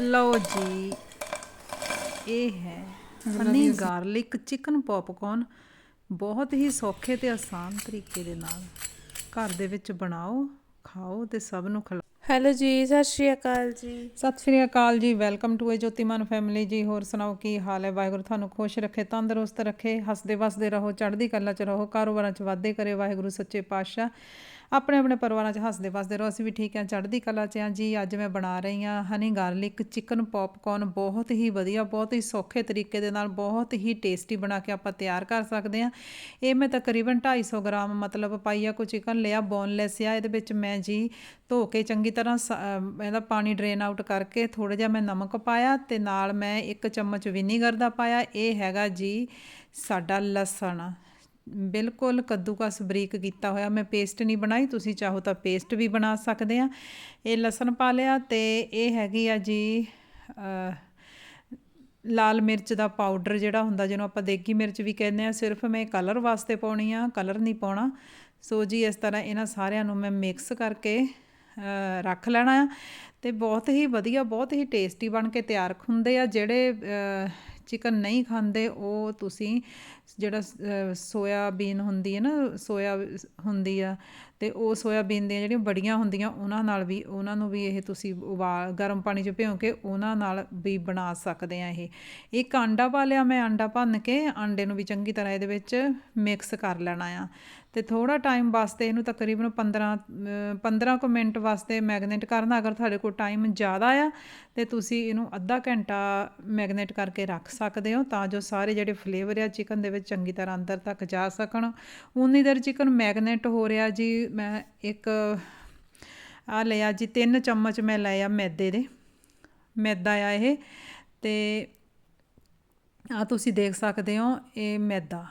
ਲਓ ਜੀ ਇਹ ਹੈ ਹਨੀ ਗਾਰਲਿਕ ਚਿਕਨ ਪੌਪਕੌਰਨ ਬਹੁਤ ਹੀ ਸੌਖੇ ਤੇ ਆਸਾਨ ਤਰੀਕੇ ਦੇ ਨਾਲ ਘਰ ਦੇ ਵਿੱਚ ਬਣਾਓ ਖਾਓ ਤੇ ਸਭ ਨੂੰ ਖਿਲਾਓ ਹੈਲੋ ਜੀ ਸਤਿ ਸ਼੍ਰੀ ਅਕਾਲ ਜੀ। ਸਤਿ ਸ਼੍ਰੀ ਅਕਾਲ ਜੀ welcome to A Jotiman family ਜੀ। ਹੋਰ ਸੁਣਾਓ ਕੀ ਹਾਲ ਹੈ? ਵਾਹਿਗੁਰੂ ਤੁਹਾਨੂੰ ਖੁਸ਼ ਰੱਖੇ ਤੰਦਰੁਸਤ ਰੱਖੇ ਹੱਸਦੇ ਵਸਦੇ ਰਹੋ ਚੜ੍ਹਦੀ ਕਲਾ 'ਚ ਰਹੋ ਕਾਰੋਬਾਰਾਂ 'ਚ ਵਾਧੇ ਕਰੇ। ਵਾਹਿਗੁਰੂ ਸੱਚੇ ਪਾਤਸ਼ਾਹ। ਆਪਣੇ ਆਪਣੇ ਪਰਿਵਾਰਾਂ 'ਚ ਹੱਸਦੇ ਵਸਦੇ ਰਹੋ। ਅਸੀਂ ਵੀ ਠੀਕ ਆ ਚੜ੍ਹਦੀ ਕਲਾ 'ਚ ਹਾਂ ਜੀ। ਅੱਜ ਮੈਂ ਬਣਾ ਰਹੀ ਹਾਂ ਹਨੀ ਗਾਰਲਿਕ ਚਿਕਨ ਪੌਪਕੌਰਨ ਬਹੁਤ ਹੀ ਵਧੀਆ, ਬਹੁਤ ਹੀ ਸੌਖੇ ਤਰੀਕੇ ਦੇ ਨਾਲ, ਬਹੁਤ ਹੀ ਟੇਸਟੀ ਬਣਾ ਕੇ ਆਪਾਂ ਤਿਆਰ ਕਰ ਸਕਦੇ ਹਾਂ। ਇਹ ਮੈਂ ਤਕਰੀਬਨ 250 ਗ੍ਰਾਮ ਮਤਲਬ ਪਾਈਆ ਕੋ ਚਿਕਨ ਲਿਆ ਬੋਨਲੈਸ ਆ। ਇਹਦੇ ਵਿੱਚ ਮੈਂ ਜੀ ਧੋ ਕੇ ਚੰਗੀ ਤਰ੍ਹਾਂ ਸ- ਇਹਦਾ ਪਾਣੀ ਡਰੇਨ ਆਊਟ ਕਰਕੇ ਥੋੜਾ ਜਿਹਾ ਮੈਂ ਨਮਕ ਪਾਇਆ ਤੇ ਨਾਲ ਮੈਂ ਇੱਕ ਚਮਚ ਵਿਨੀਗਰ ਦਾ ਪਾਇਆ। ਇਹ ਹੈਗਾ ਜੀ ਸਾਡਾ ਲਸਣ। ਬਿਲਕੁਲ ਕੱਦੂਕਸ ਬਰੀਕ ਕੀਤਾ ਹੋਇਆ। ਮੈਂ ਪੇਸਟ ਨਹੀਂ ਬਣਾਈ, ਤੁਸੀਂ ਚਾਹੋ ਤਾਂ ਪੇਸਟ ਵੀ ਬਣਾ ਸਕਦੇ ਆ। ਇਹ ਲਸਣ ਪਾ ਲਿਆ ਤੇ ਇਹ ਹੈਗੀ ਆ ਜੀ ਲਾਲ ਮਿਰਚ ਦਾ ਪਾਊਡਰ ਜਿਹੜਾ ਹੁੰਦਾ, ਜਿਹਨੂੰ ਆਪਾਂ ਦੇਗੀ ਮਿਰਚ ਵੀ ਕਹਿੰਦੇ ਆ। ਸਿਰਫ ਮੈਂ ਕਲਰ ਵਾਸਤੇ ਪਾਉਣੀ ਆ, ਕਲਰ ਨਹੀਂ ਪਾਉਣਾ। ਸੋ ਜੀ, ਇਸ ਤਰ੍ਹਾਂ ਇਹਨਾਂ ਸਾਰਿਆਂ ਨੂੰ ਮੈਂ ਮਿਕਸ ਕਰਕੇ ਰੱਖ ਲੈਣਾ ਆ। ਤੇ ਬਹੁਤ ਹੀ ਵਧੀਆ, ਬਹੁਤ ਹੀ ਟੇਸਟੀ ਬਣ ਕੇ ਤਿਆਰ ਹੁੰਦੇ ਆ, ਜਿਹੜੇ ਚਿਕਨ ਨਹੀਂ ਖਾਂਦੇ, ਉਹ ਤੁਸੀਂ ਜਿਹੜਾ ਸੋਇਆਬੀਨ ਹੁੰਦੀ ਹੈ ਨਾ ਸੋਇਆ ਹੁੰਦੀ ਆ, ਤੇ ਉਹ ਸੋਇਆਬੀਨ ਦੀਆਂ ਜਿਹੜੀਆਂ ਬੜੀਆਂ ਹੁੰਦੀਆਂ, ਉਹਨਾਂ ਨਾਲ ਵੀ, ਉਹਨਾਂ ਨੂੰ ਵੀ ਇਹ ਤੁਸੀਂ ਉਬਾਲ ਗਰਮ ਪਾਣੀ 'ਚ ਭਿਓ ਕੇ ਉਹਨਾਂ ਨਾਲ ਵੀ ਬਣਾ ਸਕਦੇ ਆ ਇਹ। ਇੱਕ ਆਂਡਾ ਪਾ ਲਿਆ ਮੈਂ ਆਂਡਾ ਭੰਨ ਕੇ, ਆਂਡੇ ਨੂੰ ਵੀ ਚੰਗੀ ਤਰ੍ਹਾਂ ਇਹਦੇ ਵਿੱਚ ਮਿਕਸ ਕਰ ਲੈਣਾ ਆ। ਤੇ ਥੋੜਾ ਟਾਈਮ ਵਾਸਤੇ ਇਹਨੂੰ ਤਕਰੀਬਨ 15 ਅਮ, 15 ਕੁ ਮਿੰਟ ਵਾਸਤੇ ਮੈਗਨੇਟ ਕਰਨਾ ਅਗਰ ਤੁਹਾਡੇ ਕੋਲ ਟਾਈਮ ਜ਼ਿਆਦਾ ਆ ਤੇ ਤੁਸੀਂ ਇਹਨੂੰ ਅੱਧਾ ਘੰਟਾ ਮੈਗਨੇਟ ਕਰਕੇ ਰੱਖ ਸਕਦੇ ਹੋ ਤਾਂ ਜੋ ਸਾਰੇ ਜਿਹੜੇ ਫਲੇਵਰ ਆ ਚਿਕਨ ਦੇ ਵਿੱਚ ਚੰਗੀ ਤਰ੍ਹਾਂ ਅੰਦਰ ਤੱਕ ਜਾ ਸਕਣ। ਉਨੀ ਦੇਰ ਚਿਕਨ ਮੈਗਨੇਟ ਹੋ ਰਿਹਾ ਜੀ ਮੈਂ ਇੱਕ ਆ ਲਿਆ ਜੀ 3 ਚਮਚ ਮੈਂ ਲਿਆ ਮੈਦੇ ਦੇ ਮੈਦਾ ਆ ਇਹ ਤੇ ਆ ਤੁਸੀਂ ਦੇਖ ਸਕਦੇ ਹੋ ਇਹ ਮੈਦਾ।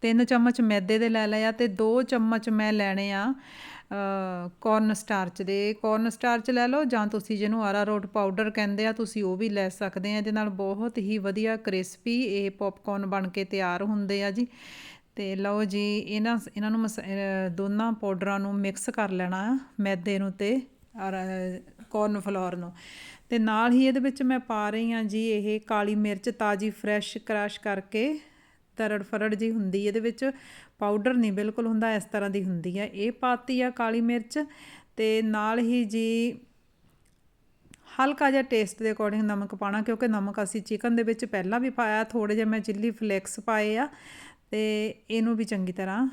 ਤਿੰਨ ਚਮਚ ਮੈਦੇ ਦੇ ਲੈ ਲਿਆ ਤੇ ਦੋ ਚਮਚ ਮੈਂ ਲੈਣੇ ਆ ਕੋਰਨ ਸਟਾਰਚ ਦੇ। ਕੋਰਨ ਸਟਾਰਚ ਲੈ ਲਓ ਜਾਂ ਤੁਸੀਂ ਜਿਹਨੂੰ ਅਰਾਰੋਟ ਪਾਊਡਰ ਕਹਿੰਦੇ ਆ, ਤੁਸੀਂ ਉਹ ਵੀ ਲੈ ਸਕਦੇ ਆ। ਇਹਦੇ ਨਾਲ ਬਹੁਤ ਹੀ ਵਧੀਆ ਕ੍ਰਿਸਪੀ ਇਹ ਪੌਪਕੌਰਨ ਬਣ ਕੇ ਤਿਆਰ ਹੁੰਦੇ ਆ ਜੀ। ਤੇ ਲਓ ਜੀ, ਇਹਨਾਂ ਇਹਨਾਂ ਨੂੰ ਮਸ- ਦੋਨਾਂ ਪਾਊਡਰਾਂ ਨੂੰ ਮਿਕਸ ਕਰ ਲੈਣਾ ਆ ਮੈਦੇ ਨੂੰ ਤੇ ਔਰ ਕੋਰਨ ਫਲੋਰ ਨੂੰ। ਤੇ ਨਾਲ ਹੀ ਇਹਦੇ ਵਿੱਚ ਮੈਂ ਪਾ ਰਹੀ ਹਾਂ ਜੀ ਇਹ ਕਾਲੀ ਮਿਰਚ ਤਾਜੀ ਫਰੈਸ਼ ਕ੍ਰਸ਼ ਕਰਕੇ ਤਰੜ ਫਰੜ ਜੀ ਹੁੰਦੀ, ਇਹਦੇ ਵਿੱਚ ਪਾਊਡਰ ਨਹੀਂ ਬਿਲਕੁਲ ਹੁੰਦਾ, ਇਸ ਤਰ੍ਹਾਂ ਦੀ ਹੁੰਦੀ ਹੈ। ਇਹ ਪਾਤੀ ਆ ਕਾਲੀ ਮਿਰਚ ਤੇ ਨਾਲ ਹੀ ਜੀ ਹਲਕਾ ਜਿਹਾ ਟੇਸਟ ਦੇ ਅਕੋਰਡਿੰਗ ਨਮਕ ਪਾਣਾ ਕਿਉਂਕਿ ਨਮਕ ਅਸੀਂ ਚਿਕਨ ਦੇ ਵਿੱਚ ਪਹਿਲਾਂ ਵੀ ਪਾਇਆ ਥੋੜੇ ਜਿਹਾ ਮੈਂ ਚਿੱਲੀ ਫਲੇਕਸ ਪਾਏ ਆ ਤੇ ਇਹਨੂੰ ਵੀ ਚੰਗੀ ਤਰ੍ਹਾਂ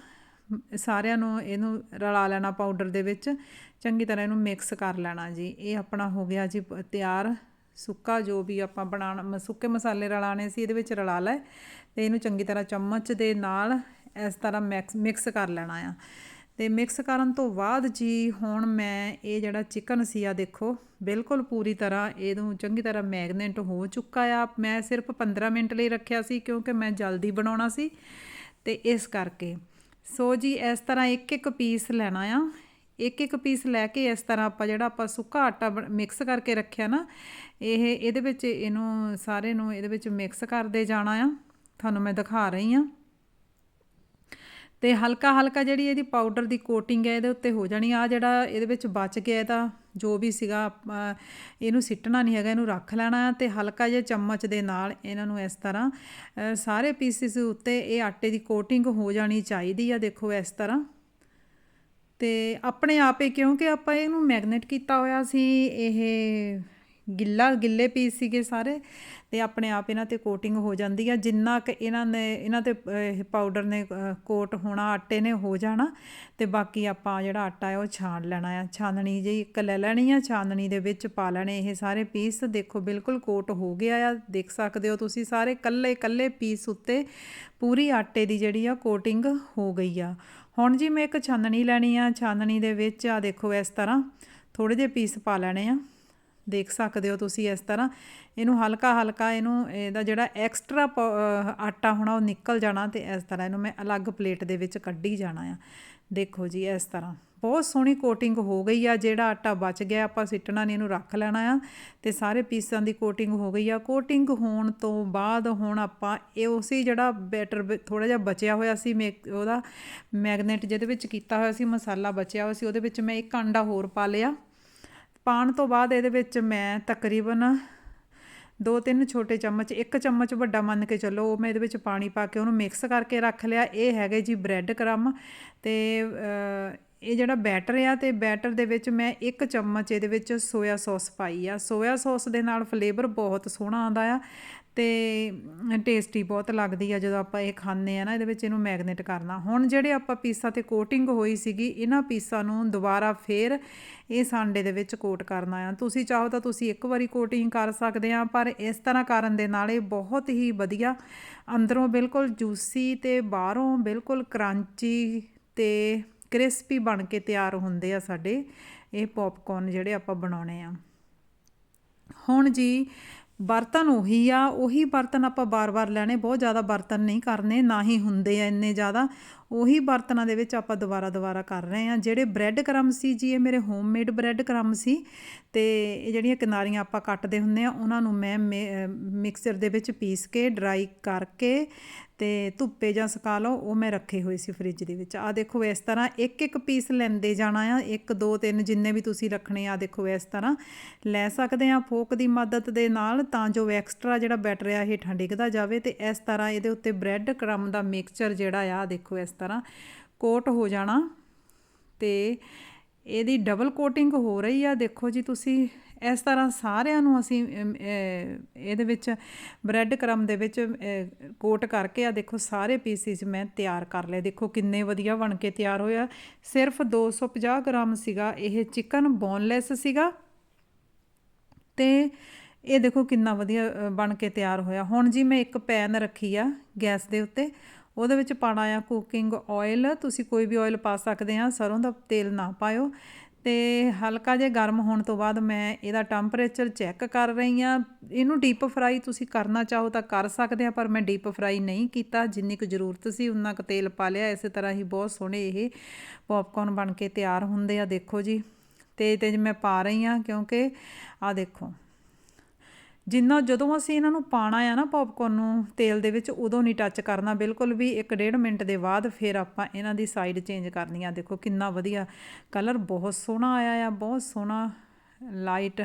ਸਾਰਿਆਂ ਨੂੰ ਇਹਨੂੰ ਰਲਾ ਲੈਣਾ ਪਾਊਡਰ ਦੇ ਵਿੱਚ, ਚੰਗੀ ਤਰ੍ਹਾਂ ਇਹਨੂੰ ਮਿਕਸ ਕਰ ਲੈਣਾ ਜੀ। ਇਹ ਆਪਣਾ ਹੋ ਗਿਆ ਜੀ ਪ- ਤਿਆਰ। ਸੁੱਕਾ ਜੋ ਵੀ ਆਪਾਂ ਬਣਾਉਣਾ ਸੁੱਕੇ ਮਸਾਲੇ ਰਲਾਣੇ ਸੀ, ਇਹਦੇ ਵਿੱਚ ਰਲਾ ਲੈ ਤੇ ਇਹਨੂੰ ਚੰਗੀ ਤਰ੍ਹਾਂ ਚਮਚ ਦੇ ਨਾਲ ਇਸ ਤਰ੍ਹਾਂ ਮਿਕਸ ਮਿਕਸ ਕਰ ਲੈਣਾ ਆ। ਤੇ ਮਿਕਸ ਕਰਨ ਤੋਂ ਬਾਅਦ ਜੀ ਹੁਣ ਮੈਂ ਇਹ ਜਿਹੜਾ ਚਿਕਨ ਸੀ ਆ ਦੇਖੋ, ਬਿਲਕੁਲ ਪੂਰੀ ਤਰ੍ਹਾਂ ਇਹਨੂੰ ਚੰਗੀ ਤਰ੍ਹਾਂ ਮੈਗਨੇਟ ਹੋ ਚੁੱਕਾ ਆ। ਮੈਂ ਸਿਰਫ 15 ਮਿੰਟ ਲਈ ਰੱਖਿਆ ਸੀ ਕਿਉਂਕਿ ਮੈਂ ਜਲਦੀ ਬਣਾਉਣਾ ਸੀ ਤੇ ਇਸ ਕਰਕੇ। ਸੋ ਜੀ ਇਸ ਤਰ੍ਹਾਂ ਇੱਕ ਇੱਕ ਪੀਸ ਲੈਣਾ ਆ। ਇੱਕ ਇੱਕ ਪੀਸ ਲੈ ਕੇ ਇਸ ਤਰ੍ਹਾਂ ਆਪਾਂ ਜਿਹੜਾ ਆਪਾਂ ਸੁੱਕਾ ਆਟਾ ਮਿਕਸ ਕਰਕੇ ਰੱਖਿਆ ਨਾ, ਇਹ, ਇਹਦੇ ਵਿੱਚ ਇਹਨੂੰ ਸਾਰੇ ਨੂੰ ਇਹਦੇ ਵਿੱਚ ਮਿਕਸ ਕਰਦੇ ਜਾਣਾ ਆ। ਤੁਹਾਨੂੰ ਮੈਂ ਦਿਖਾ ਰਹੀ ਆ ਤੇ ਹਲਕਾ ਹਲਕਾ ਜਿਹੜੀ ਇਹਦੀ ਪਾਊਡਰ ਦੀ ਕੋਟਿੰਗ ਹੈ, ਇਹਦੇ ਉੱਤੇ ਹੋ ਜਾਣੀ ਆ। ਜਿਹੜਾ ਇਹਦੇ ਵਿੱਚ ਬਚ ਗਿਆ ਇਹਦਾ, ਜੋ ਵੀ ਸੀਗਾ ਇਹਨੂੰ ਸਿੱਟਣਾ ਨਹੀਂ ਹੈਗਾ, ਇਹਨੂੰ ਰੱਖ ਲੈਣਾ ਤੇ ਹਲਕਾ ਜਿਹਾ ਚਮਚ ਦੇ ਨਾਲ ਇਹਨਾਂ ਨੂੰ ਇਸ ਤਰ੍ਹਾਂ ਸਾਰੇ ਪੀਸਿਸ ਉੱਤੇ ਇਹ ਆਟੇ ਦੀ ਕੋਟਿੰਗ ਹੋ ਜਾਣੀ ਚਾਹੀਦੀ ਆ, ਦੇਖੋ ਇਸ ਤਰ੍ਹਾਂ। ਅਤੇ ਆਪਣੇ ਆਪ ਹੀ ਕਿਉਂਕਿ ਆਪਾਂ ਇਹਨੂੰ ਮੈਗਨੇਟ ਕੀਤਾ ਹੋਇਆ ਸੀ ਇਹ ਗਿੱਲਾ ਗਿੱਲੇ ਪੀਸ ਸੀਗੇ ਸਾਰੇ ਤੇ ਆਪਣੇ ਆਪ ਇਹਨਾਂ ਤੇ ਕੋਟਿੰਗ ਹੋ ਜਾਂਦੀ ਆ। ਜਿੰਨਾ ਕਿ ਇਹਨਾਂ ਨੇ, ਇਹਨਾਂ ਤੇ, ਇਹ ਪਾਊਡਰ ਨੇ ਕੋਟ ਹੋਣਾ, ਆਟੇ ਨੇ ਹੋ ਜਾਣਾ ਤੇ ਬਾਕੀ ਆਪਾਂ ਜਿਹੜਾ ਆਟਾ ਹੈ ਉਹ ਛਾਣ ਲੈਣਾ ਆ। ਛਾਨਣੀ ਜਿਹੀ ਇੱਕ ਲੈ ਲੈਣੀ ਆ, ਛਾਨਣੀ ਦੇ ਵਿੱਚ ਪਾ ਲੈਣੇ ਇਹ ਸਾਰੇ ਪੀਸ ਦੇਖੋ ਬਿਲਕੁਲ ਕੋਟ ਹੋ ਗਿਆ ਆ, ਦੇਖ ਸਕਦੇ ਹੋ ਤੁਸੀਂ ਸਾਰੇ ਕੱਲੇ ਕੱਲੇ ਪੀਸ ਉੱਤੇ ਪੂਰੀ ਆਟੇ ਦੀ ਜਿਹੜੀ ਆ ਕੋਟਿੰਗ ਹੋ ਗਈ ਆ। ਹੁਣ ਜੀ ਮੈਂ ਇੱਕ ਛਾਨਣੀ ਲੈਣੀ ਆ, ਛਾਨਣੀ ਦੇ ਵਿੱਚ ਆ ਦੇਖੋ ਇਸ ਤਰ੍ਹਾਂ ਥੋੜੇ ਜਿਹੇ ਪੀਸ ਪਾ ਲੈਣੇ ਆ। ਦੇਖ ਸਕਦੇ ਹੋ ਤੁਸੀਂ ਇਸ ਤਰ੍ਹਾਂ। ਇਹਨੂੰ ਹਲਕਾ ਹਲਕਾ ਇਹਨੂੰ, ਇਹਦਾ ਜਿਹੜਾ ਐਕਸਟਰਾ ਆਟਾ ਹੋਣਾ ਉਹ ਨਿਕਲ ਜਾਣਾ ਤੇ ਇਸ ਤਰ੍ਹਾਂ ਇਹਨੂੰ ਮੈਂ ਅਲੱਗ ਪਲੇਟ ਦੇ ਵਿੱਚ ਕੱਢੀ ਜਾਣਾ ਆ। ਦੇਖੋ ਜੀ ਇਸ ਤਰ੍ਹਾਂ। ਬਹੁਤ ਸੋਹਣੀ ਕੋਟਿੰਗ ਹੋ ਗਈ ਆ, ਜਿਹੜਾ ਆਟਾ ਬਚ ਗਿਆ, ਆਪਾਂ ਸਿੱਟਣਾ ਨੇ, ਇਹਨੂੰ ਰੱਖ ਲੈਣਾ ਆ ਤੇ ਸਾਰੇ ਪੀਸਾਂ ਦੀ ਕੋਟਿੰਗ ਹੋ ਗਈ ਆ। ਕੋਟਿੰਗ ਹੋਣ ਤੋਂ ਬਾਅਦ ਹੁਣ ਆਪਾਂ ਇਹ ਉਸੇ ਜਿਹੜਾ ਬੈਟਰ ਥੋੜਾ ਜਿਹਾ ਬਚਿਆ ਹੋਇਆ ਸੀ ਮੇਕ ਉਹਦਾ ਮੈਗਨੇਟ ਜਿਹਦੇ ਵਿੱਚ ਕੀਤਾ ਹੋਇਆ ਸੀ, ਮਸਾਲਾ ਬਚਿਆ ਹੋਇਆ ਸੀ, ਉਹਦੇ ਵਿੱਚ ਮੈਂ ਇੱਕ ਅੰਡਾ ਹੋਰ ਪਾ ਲਿਆ। ਪਾਉਣ ਤੋਂ ਬਾਅਦ ਇਹਦੇ ਵਿੱਚ ਮੈਂ ਤਕਰੀਬਨ ਦੋ ਤਿੰਨ ਛੋਟੇ ਚਮਚ, ਇੱਕ ਚਮਚ ਵੱਡਾ ਮੰਨ ਕੇ ਚੱਲੋ, ਉਹ ਮੈਂ ਇਹਦੇ ਵਿੱਚ ਪਾਣੀ ਪਾ ਕੇ ਉਹਨੂੰ ਮਿਕਸ ਕਰਕੇ ਰੱਖ ਲਿਆ। ਇਹ ਹੈਗੇ ਜੀ ਬ੍ਰੈਡ ਕਰਮ ਤੇ ਇਹ ਜਿਹੜਾ ਬੈਟਰ ਆ ਤੇ ਬੈਟਰ ਦੇ ਵਿੱਚ ਮੈਂ ਇੱਕ ਚਮਚ ਇਹਦੇ ਵਿੱਚ ਸੋਇਆ ਸੌਸ ਪਾਈ ਆ। ਸੋਇਆ ਸੌਸ ਦੇ ਨਾਲ ਫਲੇਵਰ ਬਹੁਤ ਸੋਹਣਾ ਆਉਂਦਾ ਆ ਤੇ ਟੇਸਟੀ ਬਹੁਤ ਲੱਗਦੀ ਆ ਜਦੋਂ ਆਪਾਂ ਇਹ ਖਾਂਦੇ ਆ ਨਾ, ਇਹਦੇ ਵਿੱਚ ਇਹਨੂੰ ਮੈਗਨੇਟ ਕਰਨਾ। ਹੁਣ ਜਿਹੜੇ ਆਪਾਂ ਪੀਸਾਂ ਤੇ ਕੋਟਿੰਗ ਹੋਈ ਸੀਗੀ, ਇਹਨਾਂ ਪੀਸਾਂ ਨੂੰ ਦੁਬਾਰਾ ਫੇਰ ਇਹ ਸਾਂਡੇ ਦੇ ਵਿੱਚ ਕੋਟ ਕਰਨਾ ਆ। ਤੁਸੀਂ ਚਾਹੋ ਤਾਂ ਤੁਸੀਂ ਇੱਕ ਵਾਰੀ ਕੋਟਿੰਗ ਕਰ ਸਕਦੇ ਆ, ਪਰ ਇਸ ਤਰ੍ਹਾਂ ਕਰਨ ਦੇ ਨਾਲ ਇਹ ਬਹੁਤ ਹੀ ਵਧੀਆ, ਅੰਦਰੋਂ ਬਿਲਕੁਲ ਜੂਸੀ ਤੇ ਬਾਹਰੋਂ ਬਿਲਕੁਲ ਕਰੰਚੀ ਤੇ ਕ੍ਰਿਸਪੀ ਬਣ ਕੇ ਤਿਆਰ ਹੁੰਦੇ ਆ ਸਾਡੇ ਇਹ ਪੌਪਕੌਰਨ ਜਿਹੜੇ ਆਪਾਂ ਬਣਾਉਣੇ ਆ। ਹੁਣ ਜੀ ਬਰਤਨ ਉਹੀ ਆ, ਉਹੀ ਬਰਤਨ ਆਪਾਂ ਬਾਰ-ਬਾਰ ਲੈਣੇ, ਬਹੁਤ ਜ਼ਿਆਦਾ ਬਰਤਨ ਨਹੀਂ ਕਰਨੇ, ਨਾ ਹੀ ਹੁੰਦੇ ਆ ਇੰਨੇ ਜ਼ਿਆਦਾ। ਉਹੀ ਬਰਤਨਾਂ ਦੇ ਵਿੱਚ ਆਪਾਂ ਦੁਬਾਰਾ ਦੁਬਾਰਾ ਕਰ ਰਹੇ ਆ ਜਿਹੜੇ ਬ੍ਰੈਡ ਕਰਮ ਸੀ ਜੀ, ਇਹ ਮੇਰੇ ਹੋਮਮੇਡ ਬ੍ਰੈਡ ਕਰਮ ਸੀ ਤੇ ਇਹ ਜਿਹੜੀਆਂ ਕਿਨਾਰੀਆਂ ਆਪਾਂ ਕੱਟਦੇ ਹੁੰਦੇ ਆ ਉਹਨਾਂ ਨੂੰ ਮੈਂ ਮਿਕਸਰ ਦੇ ਵਿੱਚ ਪੀਸ ਕੇ ਡਰਾਈ ਕਰਕੇ ਤੇ ਧੁੱਪੇ ਜਾਂ ਸੁਕਾ ਲਓ, ਉਹ ਮੈਂ ਰੱਖੇ ਹੋਏ ਸੀ ਫ੍ਰਿਜ ਦੇ ਵਿੱਚ। ਆ ਦੇਖੋ ਇਸ ਤਰ੍ਹਾਂ ਇੱਕ ਇੱਕ ਪੀਸ ਲੈਂਦੇ ਜਾਣਾ ਆ, ਇੱਕ, ਦੋ, ਤਿੰਨ ਜਿੰਨੇ ਵੀ ਤੁਸੀਂ ਰੱਖਣੇ ਆ ਦੇਖੋ ਇਸ ਤਰ੍ਹਾਂ ਲੈ ਸਕਦੇ ਆ ਫੋਕ ਦੀ ਮਦਦ ਦੇ ਨਾਲ ਤਾਂ ਜੋ ਐਕਸਟਰਾ ਜਿਹੜਾ ਬੈਟਰ ਆ ਹੇਠਾਂ ਡਿੱਗਦਾ ਜਾਵੇ ਤੇ ਇਸ ਤਰ੍ਹਾਂ ਇਹਦੇ ਉੱਤੇ ਬ੍ਰੈਡ ਕ੍ਰਮ ਦਾ ਮਿਕਸਚਰ ਜਿਹੜਾ ਆ, ਦੇਖੋ ਇਸ ਤਰ੍ਹਾਂ ਕੋਟ ਹੋ ਜਾਣਾ ਤੇ ਇਹਦੀ ਡਬਲ ਕੋਟਿੰਗ ਹੋ ਰਹੀ ਆ। ਦੇਖੋ ਜੀ ਤੁਸੀਂ, ਇਸ ਤਰ੍ਹਾਂ ਸਾਰਿਆਂ ਨੂੰ ਅਸੀਂ ਇਹਦੇ ਵਿੱਚ ਬ੍ਰੈਡ ਕਰਮ ਦੇ ਵਿੱਚ ਕੋਟ ਕਰਕੇ ਆ, ਦੇਖੋ ਸਾਰੇ ਪੀਸਿਸ ਮੈਂ ਤਿਆਰ ਕਰ ਲਏ। ਦੇਖੋ ਕਿੰਨੇ ਵਧੀਆ ਬਣ ਕੇ ਤਿਆਰ ਹੋਇਆ। ਸਿਰਫ 250 ਗ੍ਰਾਮ ਸੀਗਾ, ਇਹ ਚਿਕਨ ਬੋਨਲੈਸ ਸੀਗਾ ਤੇ ਇਹ ਦੇਖੋ ਕਿੰਨਾ ਵਧੀਆ ਬਣ ਕੇ ਤਿਆਰ ਹੋਇਆ। ਹੁਣ ਜੀ ਮੈਂ ਇੱਕ ਪੈਨ ਰੱਖੀ ਆ ਗੈਸ ਦੇ ਉੱਤੇ। ਉਹਦੇ ਵਿੱਚ ਪਾਣਾ ਆ ਕੁਕਿੰਗ ਆਇਲ ਤੁਸੀਂ ਕੋਈ ਵੀ ਆਇਲ ਪਾ ਸਕਦੇ ਆ, ਸਰੋਂ ਦਾ ਤੇਲ ਨਾ ਪਾਇਓ। ਤੇ ਹਲਕਾ ਜਿਹਾ ਗਰਮ ਹੋਣ ਤੋਂ ਬਾਅਦ ਮੈਂ ਇਹਦਾ ਟੈਂਪਰੇਚਰ ਚੈੱਕ ਕਰ ਰਹੀ ਆ। ਇਹਨੂੰ ਡੀਪ ਫਰਾਈ ਤੁਸੀਂ ਕਰਨਾ ਚਾਹੋ ਤਾਂ ਕਰ ਸਕਦੇ ਆ, ਪਰ ਮੈਂ ਡੀਪ ਫਰਾਈ ਨਹੀਂ ਕੀਤਾ। ਜਿੰਨੀ ਕੁ ਜ਼ਰੂਰਤ ਸੀ, ਉਨਾ ਕੁ ਤੇਲ ਪਾ ਲਿਆ। ਇਸੇ ਤਰ੍ਹਾਂ ਹੀ ਬਹੁਤ ਸੋਹਣੇ ਇਹ ਪੌਪਕੌਰਨ ਬਣ ਕੇ ਤਿਆਰ ਹੁੰਦੇ ਆ, ਦੇਖੋ ਜੀ। ਤੇ ਤੇ ਮੈਂ ਪਾ ਰਹੀ ਆ ਕਿਉਂਕਿ ਆ ਦੇਖੋ। ਜਿੰਨਾ ਜਦੋਂ ਅਸੀਂ ਇਹਨਾਂ ਨੂੰ ਪਾਣਾ ਆ ਨਾ ਪੌਪਕੌਰਨ ਨੂੰ ਤੇਲ ਦੇ ਵਿੱਚ, ਉਦੋਂ ਨਹੀਂ ਟੱਚ ਕਰਨਾ। ਬਿਲਕੁਲ ਵੀ 1.5 ਮਿੰਟ ਦੇ ਬਾਅਦ ਫਿਰ ਆਪਾਂ ਇਹਨਾਂ ਦੀ ਸਾਈਡ ਚੇਂਜ ਕਰਨੀ ਆ। ਦੇਖੋ ਕਿੰਨਾ ਵਧੀਆ ਕਲਰ ਬਹੁਤ ਸੋਹਣਾ ਆਇਆ ਆ, ਬਹੁਤ ਸੋਹਣਾ ਲਾਈਟ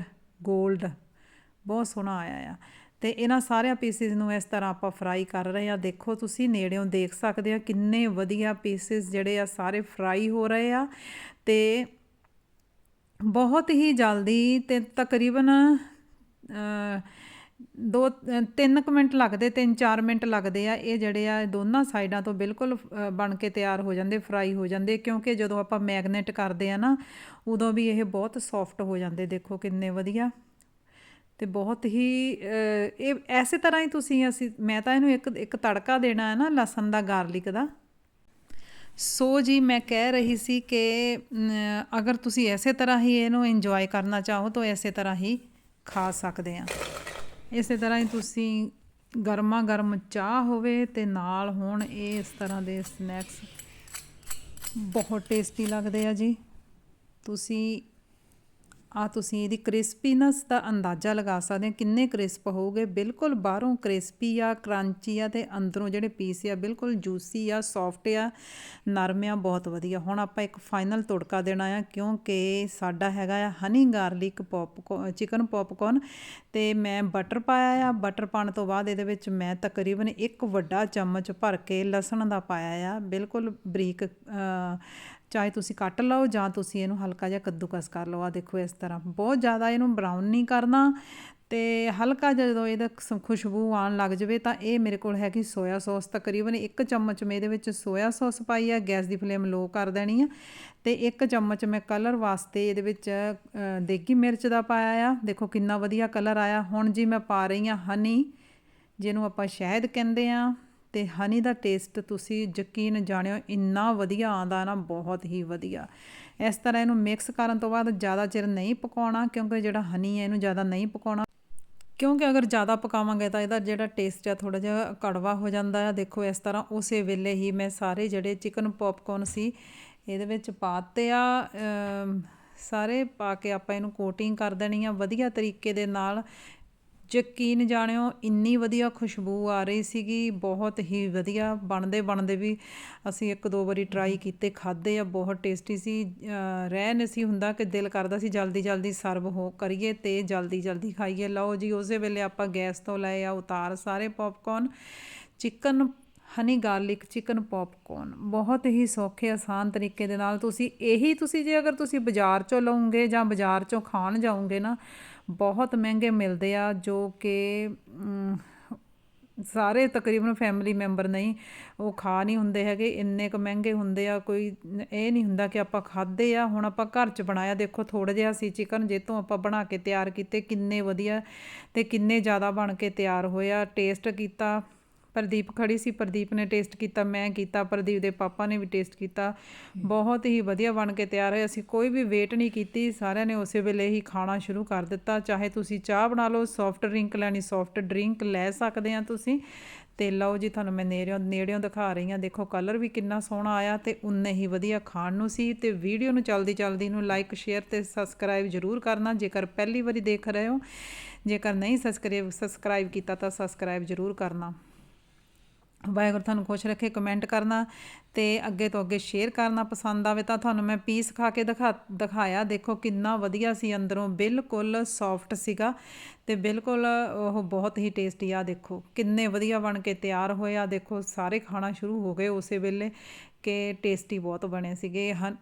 골ਡ ਬਹੁਤ ਸੋਹਣਾ ਆਇਆ ਆ। ਤੇ ਇਹਨਾਂ ਸਾਰਿਆਂ ਪੀਸਿਸ ਨੂੰ ਇਸ ਤਰ੍ਹਾਂ ਆਪਾਂ ਫਰਾਈ ਕਰ ਰਹੇ ਆ। ਦੇਖੋ ਤੁਸੀਂ ਨੇੜਿਓਂ ਦੇਖ ਸਕਦੇ ਆ ਕਿੰਨੇ ਵਧੀਆ ਪੀਸਿਸ ਜਿਹੜੇ ਆ ਸਾਰੇ ਫਰਾਈ ਹੋ ਰਹੇ ਆ। ਤੇ ਬਹੁਤ ਹੀ ਜਲਦੀ ਤੇ ਤਕਰੀਬਨ ਦੋ ਅ, ਤਿੰਨ ਕੁ ਮਿੰਟ ਲੱਗਦੇ ਤਿੰਨ ਚਾਰ ਮਿੰਟ ਲੱਗਦੇ ਆ। ਇਹ ਜਿਹੜੇ ਆ ਦੋਨਾਂ ਸਾਈਡਾਂ ਤੋਂ ਬਿਲਕੁਲ ਬਣ ਕੇ ਤਿਆਰ ਹੋ ਜਾਂਦੇ ਫਰਾਈ ਹੋ ਜਾਂਦੇ। ਕਿਉਂਕਿ ਜਦੋਂ ਆਪਾਂ ਮੈਗਨੇਟ ਕਰਦੇ ਆ ਨਾ ਉਦੋਂ ਵੀ ਇਹ ਬਹੁਤ ਸੌਫਟ ਹੋ ਜਾਂਦੇ। ਦੇਖੋ ਕਿੰਨੇ ਵਧੀਆ। ਤੇ ਬਹੁਤ ਹੀ ਇਹ ਐਸੇ ਤਰ੍ਹਾਂ ਹੀ ਤੁਸੀਂ ਅਸੀਂ ਮੈਂ ਤਾਂ ਇਹਨੂੰ ਇੱਕ ਇੱਕ ਤੜਕਾ ਦੇਣਾ ਹੈ ਨਾ ਲਸਣ ਦਾ ਗਾਰਲਿਕ ਦਾ। ਸੋ ਜੀ ਮੈਂ ਕਹਿ ਰਹੀ ਸੀ ਕਿ ਅਗਰ ਤੁਸੀਂ ਐਸੇ ਤਰ੍ਹਾਂ ਹੀ ਇਹਨੂੰ ਇੰਜੋਏ ਕਰਨਾ ਚਾਹੋ ਤਾਂ ਐਸੇ ਤਰ੍ਹਾਂ ਹੀ ਖਾ ਸਕਦੇ ਆ। ਇਸੇ ਤਰ੍ਹਾਂ ਹੀ ਤੁਸੀਂ ਗਰਮਾ ਗਰਮ ਚਾਹ ਹੋਵੇ ਤੇ ਨਾਲ ਹੋਣ ਇਹ ਇਸ ਤਰ੍ਹਾਂ ਦੇ ਸਨੈਕਸ ਬਹੁਤ ਟੇਸਟੀ ਲੱਗਦੇ ਆ ਜੀ। ਤੁਸੀਂ ਆ ਤੁਸੀਂ ਇਹਦੀ ਕ੍ਰਿਸਪੀਨੈਸ ਦਾ ਅੰਦਾਜ਼ਾ ਲਗਾ ਸਕਦੇ ਹੋ। ਕਿੰਨੇ ਕ੍ਰਿਸਪ ਹੋਊਗੇ? ਬਿਲਕੁਲ ਬਾਹਰੋਂ ਕ੍ਰਿਸਪੀ ਆ ਕਰੰਚੀ ਆ ਤੇ ਅੰਦਰੋਂ ਜਿਹੜੇ ਪੀਸ ਆ, ਬਿਲਕੁਲ ਜੂਸੀ ਆ ਸੌਫਟ ਆ, ਨਰਮ ਆ, ਬਹੁਤ ਵਧੀਆ। ਹੁਣ ਆਪਾਂ ਇੱਕ ਫਾਈਨਲ ਤੁੜਕਾ ਦੇਣਾ ਆ, ਕਿਉਂਕਿ ਸਾਡਾ ਹੈਗਾ ਆ honey garlic popcorn chicken popcorn ਤੇ ਮੈਂ ਬਟਰ ਪਾਇਆ ਆ। ਬਟਰ ਪਾਉਣ ਤੋਂ ਬਾਅਦ ਇਹਦੇ ਵਿੱਚ ਮੈਂ ਤਕਰੀਬਨ ਇੱਕ ਵੱਡਾ ਚਮਚ ਭਰ ਕੇ ਲਸਣ ਦਾ ਪਾਇਆ ਆ। ਬਿਲਕੁਲ ਬਰੀਕ ਚਾਹੇ ਤੁਸੀਂ ਕੱਟ ਲਓ ਜਾਂ ਤੁਸੀਂ ਇਹਨੂੰ ਹਲਕਾ ਜਿਹਾ ਕੱਦੂਕਸ ਕਰ ਲਓ। ਆ ਦੇਖੋ ਇਸ ਤਰ੍ਹਾਂ। ਬਹੁਤ ਜ਼ਿਆਦਾ ਇਹਨੂੰ ਬਰਾਊਨ ਨਹੀਂ ਕਰਨਾ ਤੇ ਹਲਕਾ ਜਿਹਾ ਜਦੋਂ ਇਹਦਾ ਸ- ਖੁਸ਼ਬੂ ਆਉਣ ਲੱਗ ਜਾਵੇ ਤਾਂ ਇਹ ਮੇਰੇ ਕੋਲ ਹੈਗੀ ਸੋਇਆ ਸੌਸ ਤਕਰੀਬਨ ਇੱਕ ਚਮਚ ਮੈਂ ਇਹਦੇ ਵਿੱਚ ਸੋਇਆ ਸੌਸ ਪਾਈ ਆ। ਗੈਸ ਦੀ ਫਲੇਮ ਲੋ ਕਰ ਦੇਣੀ ਆ ਤੇ ਇੱਕ ਚਮਚ ਮੈਂ ਕਲਰ ਵਾਸਤੇ ਇਹਦੇ ਵਿੱਚ ਦੇਗੀ ਮਿਰਚ ਦਾ ਪਾਇਆ ਆ। ਦੇਖੋ ਕਿੰਨਾ ਵਧੀਆ ਕਲਰ ਆਇਆ। ਹੁਣ ਜੀ ਮੈਂ ਪਾ ਰਹੀ ਆ ਹਨੀ ਜਿਹਨੂੰ ਆਪਾਂ ਸ਼ਹਿਦ ਕਹਿੰਦੇ ਆ। ਤੇ ਹਨੀ ਦਾ ਟੇਸਟ ਤੁਸੀਂ ਯਕੀਨ ਜਾਣਿਓ, ਇੰਨਾ ਵਧੀਆ ਆਉਂਦਾ ਨਾ, ਬਹੁਤ ਹੀ ਵਧੀਆ। ਇਸ ਤਰ੍ਹਾਂ ਇਹਨੂੰ ਮਿਕਸ ਕਰਨ ਤੋਂ ਬਾਅਦ ਜ਼ਿਆਦਾ ਚਿਰ ਨਹੀਂ ਪਕਾਉਣਾ, ਕਿਉਂਕਿ ਜਿਹੜਾ ਹਨੀ ਹੈ, ਇਹਨੂੰ ਜ਼ਿਆਦਾ ਨਹੀਂ ਪਕਾਉਣਾ। ਕਿਉਂਕਿ ਅਗਰ ਜ਼ਿਆਦਾ ਪਕਾਵਾਂਗੇ ਤਾਂ ਇਹਦਾ ਜਿਹੜਾ ਟੇਸਟ ਆ ਥੋੜਾ ਜਿਹਾ ਕੜਵਾ ਹੋ ਜਾਂਦਾ ਆ। ਦੇਖੋ, ਇਸ ਤਰ੍ਹਾਂ ਉਸੇ ਵੇਲੇ ਹੀ ਮੈਂ ਸਾਰੇ ਜਿਹੜੇ ਚਿਕਨ ਪੌਪਕੌਰਨ ਸੀ, ਇਹਦੇ ਵਿੱਚ ਪਾਤੇ ਆ। ਸਾਰੇ ਪਾ ਕੇ ਆਪਾਂ ਇਹਨੂੰ ਕੋਟਿੰਗ ਕਰ ਦੇਣੀ ਆ ਵਧੀਆ ਤਰੀਕੇ ਦੇ ਨਾਲ। ਯਕੀਨ ਜਾਣਿਓ ਇੰਨੀ ਵਧੀਆ ਖੁਸ਼ਬੂ ਆ ਰਹੀ ਸੀਗੀ ਬਹੁਤ ਹੀ ਵਧੀਆ ਬਣਦੇ ਬਣਦੇ ਵੀ ਅਸੀਂ ਇੱਕ ਦੋ ਵਾਰੀ ਟਰਾਈ ਕੀਤੇ ਖਾਦੇ ਆ ਬਹੁਤ ਟੇਸਟੀ ਸੀ। ਰਹਿ ਨਹੀਂ ਸੀ ਹੁੰਦਾ ਕਿ ਦਿਲ ਕਰਦਾ ਸੀ ਜਲਦੀ ਜਲਦੀ ਸਰਵ ਹੋ ਕਰੀਏ ਤੇ ਜਲਦੀ ਜਲਦੀ ਖਾਈਏ। ਲਓ ਜੀ ਉਸੇ ਵੇਲੇ ਆਪਾਂ ਗੈਸ ਤੋਂ ਲਏ ਆ ਉਤਾਰ ਸਾਰੇ popcorn chicken honey garlic chicken popcorn ਬਹੁਤ ਹੀ ਸੌਖੇ ਆਸਾਨ ਤਰੀਕੇ ਦੇ ਨਾਲ ਤੁਸੀਂ ਇਹੀ ਤੁਸੀਂ ਜੇ ਅਗਰ ਤੁਸੀਂ ਬਾਜ਼ਾਰ ਚੋਂ ਲਓਗੇ ਜਾਂ ਬਾਜ਼ਾਰ ਚੋਂ ਖਾਣ ਜਾਓਗੇ ਨਾ ਬਹੁਤ ਮਹਿੰਗੇ ਮਿਲਦੇ ਆ, ਜੋ ਕਿ ਸਾਰੇ ਤਕਰੀਬਨ ਫੈਮਿਲੀ ਮੈਂਬਰ ਨਹੀਂ, ਉਹ ਖਾ ਨਹੀਂ ਹੁੰਦੇ ਹੈਗੇ, ਇੰਨੇ ਕੁ ਮਹਿੰਗੇ ਹੁੰਦੇ ਆ, ਕੋਈ ਇਹ ਨਹੀਂ ਹੁੰਦਾ ਕਿ ਆਪਾਂ ਖਾਦੇ ਆ, ਹੁਣ ਆਪਾਂ ਘਰ 'ਚ ਬਣਾਇਆ, ਦੇਖੋ ਥੋੜਾ ਜਿਹਾ ਸੀ ਚਿਕਨ ਜੇ ਤੋਂ ਆਪਾਂ ਬਣਾ ਕੇ ਤਿਆਰ ਕੀਤੇ, ਕਿੰਨੇ ਵਧੀਆ ਤੇ ਕਿੰਨੇ ਜ਼ਿਆਦਾ ਬਣ ਕੇ ਤਿਆਰ ਹੋਇਆ ਟੇਸਟ ਕੀਤਾ ਪ੍ਰਦੀਪ ਖੜੀ ਸੀ, ਪ੍ਰਦੀਪ ਨੇ ਟੇਸਟ ਕੀਤਾ, ਮੈਂ ਕੀਤਾ, ਪ੍ਰਦੀਪ ਦੇ ਪਾਪਾ ਨੇ ਵੀ ਟੇਸਟ ਕੀਤਾ। ਬਹੁਤ ਹੀ ਵਧੀਆ ਬਣ ਕੇ ਤਿਆਰ ਹੋਇਆ ਅਸੀਂ ਕੋਈ ਵੀ ਵੇਟ ਨਹੀਂ ਕੀਤੀ, ਸਾਰਿਆਂ ਨੇ ਉਸੇ ਵੇਲੇ ਹੀ ਖਾਣਾ ਸ਼ੁਰੂ ਕਰ ਦਿੱਤਾ। ਚਾਹੇ ਤੁਸੀਂ ਚਾਹ ਬਣਾ ਲਓ ਸੌਫਟ ਡਰਿੰਕ ਲੈਣੀ ਸੌਫਟ ਡਰਿੰਕ ਲੈ ਸਕਦੇ ਆ ਤੁਸੀਂ। ਤੇ ਲਓ ਜੀ, ਤੁਹਾਨੂੰ ਮੈਂ ਨੇੜਿਓਂ ਨੇੜਿਓਂ ਦਿਖਾ ਰਹੀ ਹਾਂ। ਦੇਖੋ ਕਲਰ ਵੀ ਕਿੰਨਾ ਸੋਹਣਾ ਆਇਆ ਤੇ ਉਨੇ ਹੀ ਵਧੀਆ ਖਾਣ ਨੂੰ ਸੀ। ਤੇ ਵੀਡੀਓ ਨੂੰ ਚਲਦੀ ਚਲਦੀ ਨੂੰ ਲਾਈਕ ਸ਼ੇਅਰ ਤੇ ਸਬਸਕ੍ਰਾਈਬ ਜ਼ਰੂਰ ਕਰਨਾ। ਜੇਕਰ ਪਹਿਲੀ ਵਾਰੀ ਦੇਖ ਰਹੇ ਹੋ, ਜੇਕਰ ਨਹੀਂ ਸਬਸਕ੍ਰਾਈਬ ਸਬਸਕ੍ਰਾਈਬ ਕੀਤਾ ਤਾਂ ਸਬਸਕ੍ਰਾਈਬ ਜ਼ਰੂਰ ਕਰਨਾ। ਵਾਹਿਗੁਰੂ ਤੁਹਾਨੂੰ ਖੁਸ਼ ਰੱਖੇ ਕਮੈਂਟ ਕਰਨਾ ਤੇ ਅੱਗੇ ਤੋਂ ਅੱਗੇ ਸ਼ੇਅਰ ਕਰਨਾ ਪਸੰਦ ਆਵੇ ਤਾਂ ਤੁਹਾਨੂੰ ਮੈਂ ਪੀਸ ਖਾ ਕੇ ਦਿਖਾ, ਦਿਖਾਇਆ। ਦੇਖੋ ਕਿੰਨਾ ਵਧੀਆ ਸੀ, ਅੰਦਰੋਂ ਬਿਲਕੁਲ ਸੌਫਟ ਸੀਗਾ ਤੇ ਬਿਲਕੁਲ ਉਹ ਬਹੁਤ ਹੀ ਟੇਸਟੀ ਆ, ਦੇਖੋ। ਕਿੰਨੇ ਵਧੀਆ ਬਣ ਕੇ ਤਿਆਰ ਹੋਇਆ ਦੇਖੋ ਸਾਰੇ ਖਾਣਾ ਸ਼ੁਰੂ ਹੋ ਗਏ ਉਸੇ ਵੇਲੇ ਕਿ ਟੇਸਟੀ ਬਹੁਤ ਬਣੇ ਸੀਗੇ। ਹਨ